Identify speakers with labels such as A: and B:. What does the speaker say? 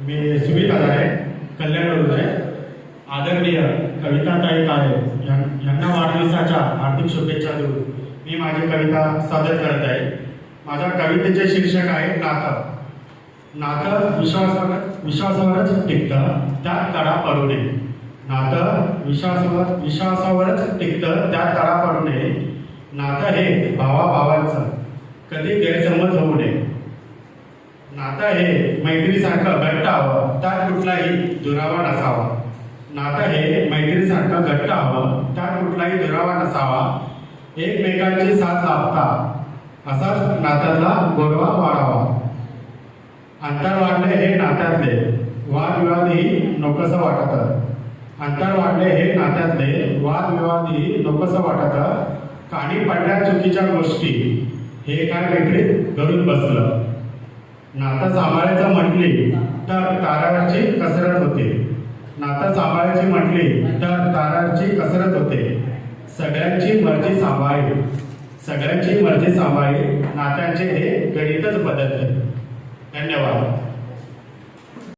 A: मी सुमित आहे कल्याणवरून आहे. आदरणीय कविताताई काळे यांना वाढदिवसाच्या हार्दिक शुभेच्छा देऊन मी माझी कविता सादर करत आहे. माझ्या कवितेचे शीर्षक आहे नातं. नातं विश्वासावर विश्वासावरच टिकतं त्यात तडा पडू नये. नातं विश्वासावर विश्वासावरच टिकतं त्यात तडा पडू नये. नातं हे भावाभावांचं कधी गैरसमज होऊ नये. नातं हे मैत्रीसारखं घट्ट हवं त्यात कुठलाही दुरावा नसावा. नातं हे मैत्रीसारखं घट्ट हवं त्यात कुठलाही दुरावा नसावा. एकमेकांची साथ लाभता. असाच नात्यातला गोडवा वाढावा. अंतर वाढले हे नात्यातले. वादविवादही नकोसं वाटत. अंतर वाढले हे नात्यातले. वादविवादही नकोसं वाटत. काणी पडल्या चुकीच्या गोष्टी. हे काय वेगळीत घरून बसलं? नातं सांभाळायचं म्हटली तर ताराची कसरत होते. नातं सांभाळायची म्हटली तर ताराची कसरत होते. सगळ्यांची मर्जी सांभाळी सगळ्यांची मर्जी सांभाळी नात्यांचे हे गणितच बदलते. धन्यवाद.